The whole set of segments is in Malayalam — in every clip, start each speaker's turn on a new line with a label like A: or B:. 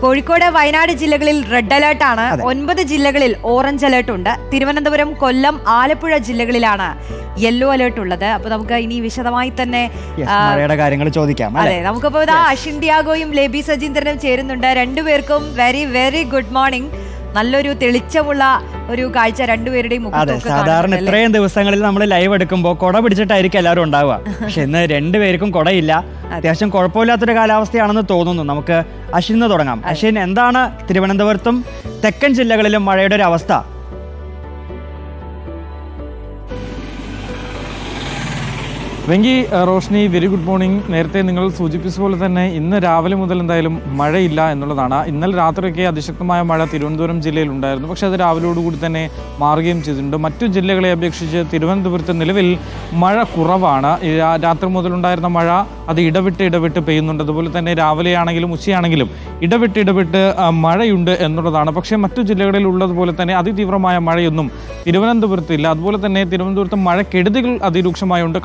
A: കോഴിക്കോട് വയനാട് ജില്ലകളിൽ റെഡ് അലേർട്ട് ആണ്. ഒൻപത് ജില്ലകളിൽ ഓറഞ്ച് അലേർട്ട് ഉണ്ട്. തിരുവനന്തപുരം കൊല്ലം ആലപ്പുഴ ജില്ലകളിലാണ് യെല്ലോ അലേർട്ട് ഉള്ളത്. അപ്പൊ നമുക്ക് ഇനി വിശദമായി തന്നെ
B: കാര്യങ്ങൾ ചോദിക്കാം
A: അതെ നമുക്കിപ്പോ ഇതാ അഷിൻ ഡിയാഗോയും ലേബി സജീന്ദ്രനും ചേരുന്നുണ്ട്. രണ്ടുപേർക്കും വെരി വെരി ഗുഡ് മോർണിംഗ് നല്ലൊരു തെളിച്ചമുള്ള ഒരു കാഴ്ച രണ്ടുപേരുടെയും
B: അതെ സാധാരണ? ഇത്രയും ദിവസങ്ങളിൽ നമ്മൾ ലൈവ് എടുക്കുമ്പോൾ കുട പിടിച്ചിട്ടായിരിക്കും എല്ലാവരും ഉണ്ടാവുക. പക്ഷെ ഇന്ന് രണ്ടുപേർക്കും കുടയില്ല. അത്യാവശ്യം കുഴപ്പമില്ലാത്തൊരു കാലാവസ്ഥയാണെന്ന് തോന്നുന്നു. നമുക്ക് അശ്വിന് തുടങ്ങാം. അശ്വിൻ എന്താണ് തിരുവനന്തപുരത്തും തെക്കൻ ജില്ലകളിലും മഴയുടെ ഒരു അവസ്ഥ?
C: Venki Roshni very good morning. നേരത്തെ നിങ്ങൾ സൂചിപ്പിച്ച പോലെ തന്നെ ഇന്ന് രാവിലെ മുതൽ എന്തായാലും മഴയില്ല എന്നുള്ളതാണ്. ഇന്നലെ രാത്രിയൊക്കെ അതിശക്തമായ മഴ തിരുവനന്തപുരം ജില്ലയിൽ ഉണ്ടായിരുന്നു. പക്ഷേ അത് രാവിലെയോടുകൂടി തന്നെ മാറുകയും ചെയ്തിട്ടുണ്ട്. മറ്റു ജില്ലകളെ അപേക്ഷിച്ച് തിരുവനന്തപുരത്ത് നിലവിൽ മഴ കുറവാണ്. രാത്രി മുതലുണ്ടായിരുന്ന മഴ അത് ഇടവിട്ട് ഇടവിട്ട് പെയ്യുന്നുണ്ട്. അതുപോലെ തന്നെ രാവിലെയാണെങ്കിലും ഉച്ചയാണെങ്കിലും ഇടവിട്ട് ഇടവിട്ട് മഴയുണ്ട് എന്നുള്ളതാണ്. പക്ഷേ മറ്റു ജില്ലകളിൽ ഉള്ളതുപോലെ തന്നെ അതിതീവ്രമായ മഴയൊന്നും തിരുവനന്തപുരത്ത് ഇല്ല. അതുപോലെ തന്നെ തിരുവനന്തപുരത്ത് മഴക്കെടുതികൾ അതിരൂക്ഷമായുണ്ട്.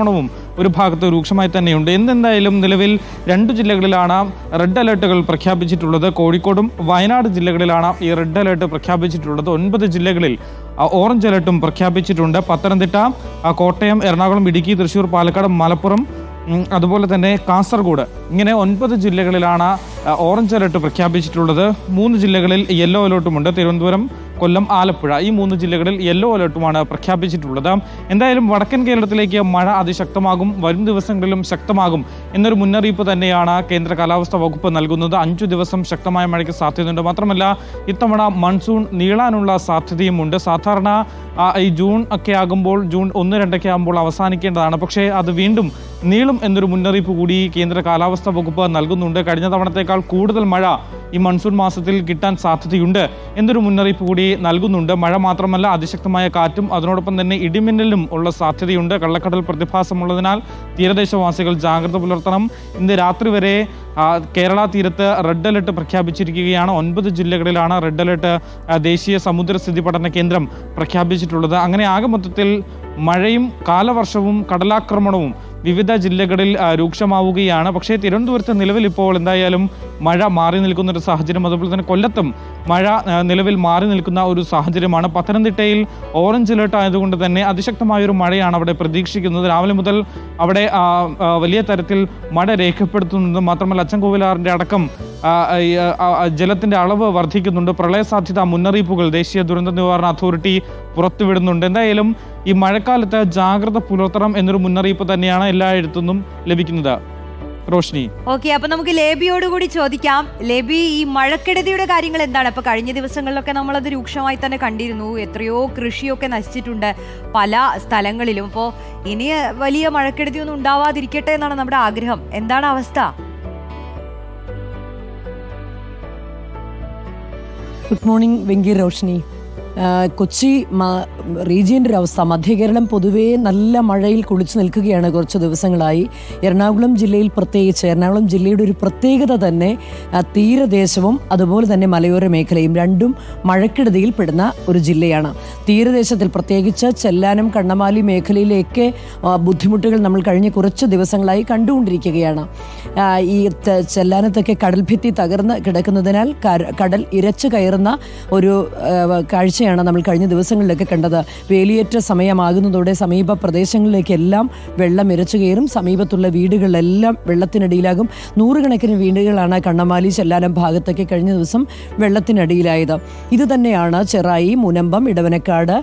C: കടലാക്രമണവും ഒരു ഭാഗത്ത് രൂക്ഷമായി തന്നെയുണ്ട്. എന്തെന്തായാലും നിലവിൽ രണ്ട് ജില്ലകളിലാണ് റെഡ് അലേർട്ടുകൾ പ്രഖ്യാപിച്ചിട്ടുള്ളത്. കോഴിക്കോടും വയനാട് ജില്ലകളിലാണ് ഈ റെഡ് അലേർട്ട് പ്രഖ്യാപിച്ചിട്ടുള്ളത്. ഒൻപത് ജില്ലകളിൽ ഓറഞ്ച് അലേർട്ടും പ്രഖ്യാപിച്ചിട്ടുണ്ട്. പത്തനംതിട്ട കോട്ടയം എറണാകുളം ഇടുക്കി തൃശൂർ പാലക്കാട് മലപ്പുറം അതുപോലെ തന്നെ കാസർഗോഡ്. ഇങ്ങനെ ഒൻപത് ജില്ലകളിലാണ് ഓറഞ്ച് അലർട്ട് പ്രഖ്യാപിച്ചിട്ടുള്ളത് മൂന്ന് ജില്ലകളിൽ യെല്ലോ അലേർട്ടുമുണ്ട്. തിരുവനന്തപുരം കൊല്ലം ആലപ്പുഴ. ഈ മൂന്ന് ജില്ലകളിൽ യെല്ലോ അലേർട്ടുമാണ് പ്രഖ്യാപിച്ചിട്ടുള്ളത്. എന്തായാലും വടക്കൻ കേരളത്തിലേക്ക് മഴ അതിശക്തമാകും വരും ദിവസങ്ങളിലും ശക്തമാകും എന്നൊരു മുന്നറിയിപ്പ് തന്നെയാണ് കേന്ദ്ര കാലാവസ്ഥാ വകുപ്പ് നൽകുന്നത്. അഞ്ചു ദിവസം ശക്തമായ മഴയ്ക്ക് സാധ്യതയുണ്ട്. മാത്രമല്ല ഇത്തവണ മൺസൂൺ നീളാനുള്ള സാധ്യതയുമുണ്ട്. സാധാരണ ഈ ജൂൺ ഒക്കെ ആകുമ്പോൾ ജൂൺ ഒന്ന് രണ്ടൊക്കെ ആകുമ്പോൾ അവസാനിക്കേണ്ടതാണ്. പക്ഷേ അത് വീണ്ടും നീളും എന്നൊരു മുന്നറിയിപ്പ് കൂടി കേന്ദ്ര കാലാവസ്ഥാ വകുപ്പ് നൽകുന്നുണ്ട്. കഴിഞ്ഞ തവണത്തേക്കാൾ കൂടുതൽ മഴ ഈ മൺസൂൺ മാസത്തിൽ കിട്ടാൻ സാധ്യതയുണ്ട് എന്നൊരു മുന്നറിയിപ്പ് കൂടി നൽകുന്നുണ്ട്. മഴ മാത്രമല്ല അതിശക്തമായ കാറ്റും അതിനോടൊപ്പം തന്നെ ഇടിമിന്നലും ഉള്ള സാധ്യതയുണ്ട്. കള്ളക്കടൽ പ്രതിഭാസമുള്ളതിനാൽ തീരദേശവാസികൾ ജാഗ്രത പുലർത്തണം. ഇന്ന് രാത്രി വരെ കേരള തീരത്ത് റെഡ് അലർട്ട് പ്രഖ്യാപിച്ചിരിക്കുകയാണ്. ഒൻപത് ജില്ലകളിലാണ് റെഡ് അലർട്ട് ദേശീയ സമുദ്രസ്ഥിതി പഠന കേന്ദ്രം പ്രഖ്യാപിച്ചിട്ടുള്ളത്. അങ്ങനെ ആകെ മൊത്തത്തിൽ മഴയും കാലവർഷവും കടലാക്രമണവും വിവിധ ജില്ലകളിൽ രൂക്ഷമാവുകയാണ്. പക്ഷേ തിരുവനന്തപുരത്ത് നിലവിൽ ഇപ്പോൾ എന്തായാലും മഴ മാറി നിൽക്കുന്ന ഒരു സാഹചര്യം. അതുപോലെ തന്നെ കൊല്ലത്തും മഴ നിലവിൽ മാറി നിൽക്കുന്ന ഒരു സാഹചര്യമാണ്. പത്തനംതിട്ടയിൽ ഓറഞ്ച് അലേർട്ട് ആയതുകൊണ്ട് തന്നെ അതിശക്തമായ ഒരു മഴയാണ് അവിടെ പ്രതീക്ഷിക്കുന്നത്. രാവിലെ മുതൽ അവിടെ വലിയ തരത്തിൽ മഴ രേഖപ്പെടുത്തുന്നത് മാത്രമല്ല അച്ചൻകോവിലാറിന്റെ അടക്കം ജലത്തിന്റെ അളവ് വർദ്ധിക്കുന്നുണ്ട്. പ്രളയ സാധ്യത മുന്നറിയിപ്പുകൾ ദേശീയ ദുരന്ത നിവാരണ അതോറിറ്റി പുറത്തുവിടുന്നുണ്ട്. എന്തായാലും ഈ മഴക്കാലത്ത് ജാഗ്രത പുലർത്തണം എന്നൊരു മുന്നറിയിപ്പ് തന്നെയാണ് എല്ലായിടത്തുനിന്നും ലഭിക്കുന്നത്. റോഷ്നി.
A: ഓക്കെ അപ്പൊ നമുക്ക് ലേബിയോട് കൂടി ചോദിക്കാം. ലേബി ഈ മഴക്കെടുതിയുടെ കാര്യങ്ങൾ എന്താണ്? അപ്പൊ കഴിഞ്ഞ ദിവസങ്ങളിലൊക്കെ നമ്മൾ അത് രൂക്ഷമായി തന്നെ കണ്ടിരുന്നു. എത്രയോ കൃഷിയൊക്കെ നശിച്ചിട്ടുണ്ട് പല സ്ഥലങ്ങളിലും. അപ്പോൾ ഇനി വലിയ മഴക്കെടുതി ഒന്നും ഉണ്ടാവാതിരിക്കട്ടെ എന്നാണ് നമ്മുടെ ആഗ്രഹം. എന്താണ് അവസ്ഥ?
D: ഗുഡ് മോർണിംഗ് വെങ്കി റോഷിനി കൊച്ചി റീജിയന്റെ ഒരു അവസ്ഥ മധ്യകേരളം പൊതുവേ നല്ല മഴയിൽ കുളിച്ചു നിൽക്കുകയാണ് കുറച്ച് ദിവസങ്ങളായി. എറണാകുളം ജില്ലയിൽ പ്രത്യേകിച്ച് എറണാകുളം ജില്ലയുടെ ഒരു പ്രത്യേകത തന്നെ തീരദേശവും അതുപോലെ തന്നെ മലയോര മേഖലയും രണ്ടും മഴക്കെടുതിയിൽ പെടുന്ന ഒരു ജില്ലയാണ്. തീരദേശത്തിൽ പ്രത്യേകിച്ച് ചെല്ലാനം കണ്ണമാലി മേഖലയിലേക്ക് ബുദ്ധിമുട്ടുകൾ നമ്മൾ കഴിഞ്ഞ കുറച്ച് ദിവസങ്ങളായി കണ്ടുകൊണ്ടിരിക്കുകയാണ്. ഈ ചെല്ലാനത്തൊക്കെ കടൽഭിത്തി തകർന്ന് കിടക്കുന്നതിനാൽ കടൽ ഇരച്ചു കയറുന്ന ഒരു ആ, കാഴ്ചയാണ് നമ്മൾ കഴിഞ്ഞ ദിവസങ്ങളിലൊക്കെ കണ്ടത്. വേലിയേറ്റ സമയമാകുന്നതോടെ സമീപ പ്രദേശങ്ങളിലേക്കെല്ലാം വെള്ളം ഇരച്ചു കയറും. സമീപത്തുള്ള വീടുകളിലെല്ലാം വെള്ളത്തിനടിയിലാകും. നൂറുകണക്കിന് വീടുകളാണ് കണ്ണമാലി ചെല്ലാനം ഭാഗത്തൊക്കെ കഴിഞ്ഞ ദിവസം വെള്ളത്തിനടിയിലായത്. ഇത് തന്നെയാണ് ചെറായി മുനമ്പം ഇടവനക്കാട്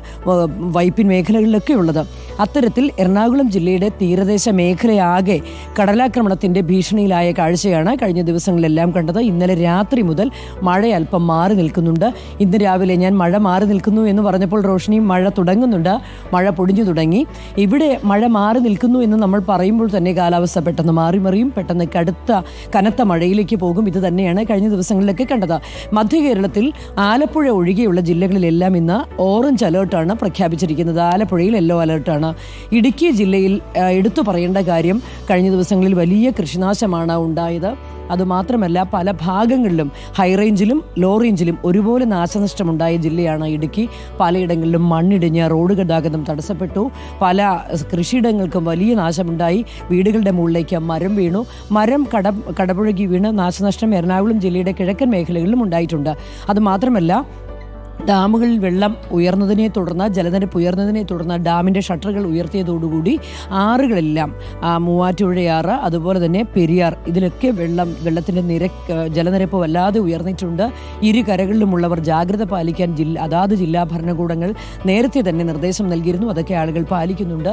D: വൈപ്പിൻ മേഖലകളിലൊക്കെ ഉള്ളത് അത്തരത്തിൽ എറണാകുളം ജില്ലയുടെ തീരദേശ മേഖലയാകെ കടലാക്രമണത്തിന്റെ ഭീഷണിയിലായ കാഴ്ചയാണ് കഴിഞ്ഞ ദിവസങ്ങളിലെല്ലാം കണ്ടത്. ഇന്നലെ രാത്രി മുതൽ മഴ അല്പം മാറി നിൽക്കുന്നുണ്ട്. ഇന്ന് രാവിലെ ഞാൻ മഴ മാറി നിൽക്കുന്നു എന്ന് പറഞ്ഞപ്പോൾ റോഷിനി മഴ തുടങ്ങുന്നുണ്ട്. മഴ പൊടിഞ്ഞു തുടങ്ങി. ഇവിടെ മഴ മാറി നിൽക്കുന്നു എന്ന് നമ്മൾ പറയുമ്പോൾ തന്നെ കാലാവസ്ഥ പെട്ടെന്ന് മാറി മറിയും. പെട്ടെന്ന് കടുത്ത കനത്ത മഴയിലേക്ക് പോകും. ഇത് തന്നെയാണ് കഴിഞ്ഞ ദിവസങ്ങളിലൊക്കെ കണ്ടത്. മധ്യ കേരളത്തിൽ ആലപ്പുഴ ഒഴികെയുള്ള ജില്ലകളിലെല്ലാം ഇന്ന് ഓറഞ്ച് അലേർട്ടാണ് പ്രഖ്യാപിച്ചിരിക്കുന്നത്. ആലപ്പുഴയിൽ യെല്ലോ അലേർട്ടാണ്. ഇടുക്കി ജില്ലയിൽ എടുത്തു പറയേണ്ട കാര്യം കഴിഞ്ഞ ദിവസങ്ങളിൽ വലിയ കൃഷിനാശമാണ് ഉണ്ടായത്. അതുമാത്രമല്ല പല ഭാഗങ്ങളിലും ഹൈ റേഞ്ചിലും ലോ റേഞ്ചിലും ഒരുപോലെ നാശനഷ്ടമുണ്ടായ ജില്ലയാണ് ഇടുക്കി. പലയിടങ്ങളിലും മണ്ണിടിഞ്ഞ് റോഡ് ഗതാഗതം തടസ്സപ്പെട്ടു. പല കൃഷിയിടങ്ങൾക്കും വലിയ നാശമുണ്ടായി. വീടുകളുടെ മുകളിലേക്ക് മരം വീണു. മരം കട കടപുഴകി വീണ് നാശനഷ്ടം എറണാകുളം ജില്ലയുടെ കിഴക്കൻ മേഖലകളിലും ഉണ്ടായിട്ടുണ്ട്. അതുമാത്രമല്ല ഡാമുകളിൽ വെള്ളം ഉയർന്നതിനെ തുടർന്ന് ജലനിരപ്പ് ഉയർന്നതിനെ തുടർന്ന് ഡാമിന്റെ ഷട്ടറുകൾ ഉയർത്തിയതോടുകൂടി ആറുകളെല്ലാം മൂവാറ്റുപുഴയാറ് അതുപോലെ തന്നെ പെരിയാർ ഇതിലൊക്കെ വെള്ളം വെള്ളത്തിന്റെ നിരക്ക് ജലനിരപ്പ് വല്ലാതെ ഉയർന്നിട്ടുണ്ട്. ഇരു കരകളിലുമുള്ളവർ ജാഗ്രത പാലിക്കാൻ ജില്ല അതാത് ജില്ലാ ഭരണകൂടങ്ങൾ നേരത്തെ തന്നെ നിർദ്ദേശം നൽകിയിരുന്നു. അതൊക്കെ ആളുകൾ പാലിക്കുന്നുണ്ട്.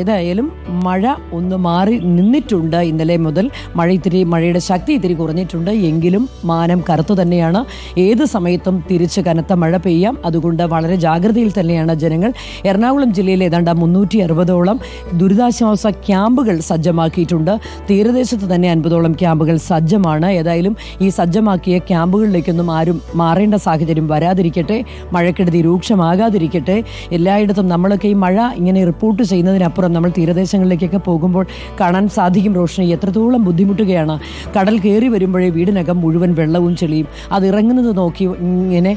D: ഏതായാലും മഴ ഒന്ന് മാറി നിന്നിട്ടുണ്ട് ഇന്നലെ മുതൽ. മഴ ഇത്തിരി മഴയുടെ ശക്തി ഇത്തിരി കുറഞ്ഞിട്ടുണ്ട്. എങ്കിലും മാനം കറുത്തു തന്നെയാണ്. ഏത് സമയത്തും തിരിച്ച് കനത്ത മഴ പെയ്യാം. അതുകൊണ്ട് വളരെ ജാഗ്രതയിൽ തന്നെയാണ് ജനങ്ങൾ. എറണാകുളം ജില്ലയിൽ ഏതാണ്ട് മുന്നൂറ്റി അറുപതോളം ദുരിതാശ്വാസ ക്യാമ്പുകൾ സജ്ജമാക്കിയിട്ടുണ്ട്. തീരദേശത്ത് തന്നെ അൻപതോളം ക്യാമ്പുകൾ സജ്ജമാണ്. ഏതായാലും ഈ സജ്ജമാക്കിയ ക്യാമ്പുകളിലേക്കൊന്നും ആരും മാറേണ്ട സാഹചര്യം വരാതിരിക്കട്ടെ. മഴക്കെടുതി രൂക്ഷമാകാതിരിക്കട്ടെ. എല്ലായിടത്തും നമ്മളൊക്കെ ഈ മഴ ഇങ്ങനെ റിപ്പോർട്ട് ചെയ്യുന്നതിനപ്പുറം നമ്മൾ തീരദേശങ്ങളിലേക്കൊക്കെ പോകുമ്പോൾ കാണാൻ സാധിക്കും റോഷനി. എത്രത്തോളം ബുദ്ധിമുട്ടുകയാണ്. കടൽ കയറി വരുമ്പോഴേ വീടിനകം മുഴുവൻ വെള്ളവും ചെളിയും. അത് ഇറങ്ങുന്നത് നോക്കി ഇങ്ങനെ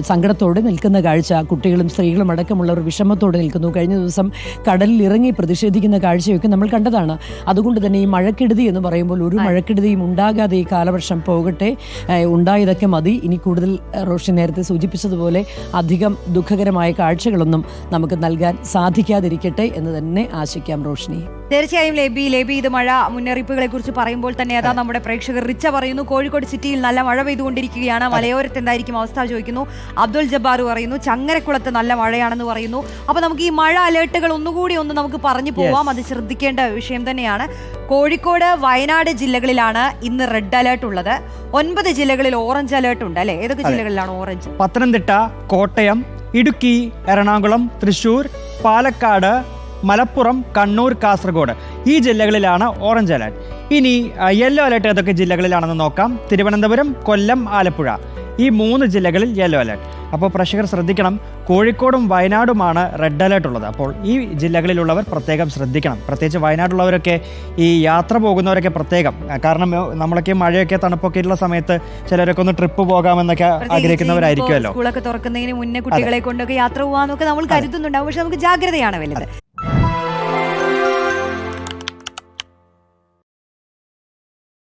D: സങ്കടത്തോടെ നിൽക്കുന്ന കാഴ്ച കുട്ടികളും സ്ത്രീകളും അടക്കമുള്ളവർ വിഷമത്തോടെ നിൽക്കുന്നു. കഴിഞ്ഞ ദിവസം കടലിൽ ഇറങ്ങി പ്രതിഷേധിക്കുന്ന കാഴ്ചയൊക്കെ നമ്മൾ കണ്ടതാണ്. അതുകൊണ്ട് തന്നെ ഈ മഴക്കെടുതി എന്ന് പറയുമ്പോൾ ഒരു മഴക്കെടുതിയും ഉണ്ടാകാതെ ഈ കാലവർഷം പോകട്ടെ. ഉണ്ടായതൊക്കെ മതി. ഇനി കൂടുതൽ റോഷി നേരത്തെ സൂചിപ്പിച്ചതുപോലെ അധികം ദുഃഖകരമായ കാഴ്ചകളൊന്നും നമുക്ക് നൽകാൻ സാധിക്കാതിരിക്കട്ടെ എന്ന് തന്നെ ആശിക്കാം റോഷിനി.
A: തീർച്ചയായും ലേബി ലേബി ഇത് മഴ മുന്നറിയിപ്പുകളെ കുറിച്ച് പറയുമ്പോൾ തന്നെ അതാ നമ്മുടെ പ്രേക്ഷകർ റിച്ച പറയുന്നു. കോഴിക്കോട് സിറ്റിയിൽ നല്ല മഴ പെയ്തുകൊണ്ടിരിക്കുകയാണ്. മലയോരത്ത് എന്തായിരിക്കും അവസ്ഥ ചോദിക്കുന്നു. അബ്ദുൽ ജബ്ബാർ പറയുന്നു ചങ്ങരക്കുളത്ത് നല്ല മഴയാണെന്ന് പറയുന്നു. അപ്പൊ നമുക്ക് ഈ മഴ അലേർട്ടുകൾ ഒന്നുകൂടി ഒന്ന് നമുക്ക് പറഞ്ഞു പോവാം. അത് ശ്രദ്ധിക്കേണ്ട വിഷയം തന്നെയാണ്. കോഴിക്കോട് വയനാട് ജില്ലകളിലാണ് ഇന്ന് റെഡ് അലേർട്ട് ഉള്ളത്. ഒൻപത് ജില്ലകളിൽ ഓറഞ്ച് അലേർട്ട് ഉണ്ട് അല്ലേ? ഏതൊക്കെ ജില്ലകളിലാണ് ഓറഞ്ച്?
B: പത്തനംതിട്ട കോട്ടയം ഇടുക്കി എറണാകുളം തൃശൂർ പാലക്കാട് മലപ്പുറം കണ്ണൂർ കാസർഗോഡ്. ഈ ജില്ലകളിലാണ് ഓറഞ്ച് അലർട്ട്. ഇനി യെല്ലോ അലർട്ട് ഏതൊക്കെ ജില്ലകളിലാണെന്ന് നോക്കാം. തിരുവനന്തപുരം കൊല്ലം ആലപ്പുഴ. ഈ മൂന്ന് ജില്ലകളിൽ യെല്ലോ അലർട്ട് അപ്പോൾ പ്രേക്ഷകർ ശ്രദ്ധിക്കണം കോഴിക്കോടും വയനാടുമാണ് റെഡ് അലേർട്ട് ഉള്ളത്. അപ്പോൾ ഈ ജില്ലകളിലുള്ളവർ പ്രത്യേകം ശ്രദ്ധിക്കണം. പ്രത്യേകിച്ച് വയനാടുള്ളവരൊക്കെ ഈ യാത്ര പോകുന്നവരൊക്കെ പ്രത്യേകം. കാരണം നമ്മളൊക്കെ മഴയൊക്കെ തണുപ്പൊക്കെ ഉള്ള സമയത്ത് ചിലരൊക്കെ ഒന്ന് ട്രിപ്പ് പോകാമെന്നൊക്കെ ആഗ്രഹിക്കുന്നവരായിരിക്കുമല്ലോ.
A: സ്കൂളൊക്കെ തുറക്കുന്നതിന് മുന്നേ കുട്ടികളെ കൊണ്ടൊക്കെ യാത്ര പോകാമെന്നൊക്കെ നമ്മൾ കരുതുന്നുണ്ടാവും. പക്ഷെ നമുക്ക് ജാഗ്രതയാണ് വലുത്.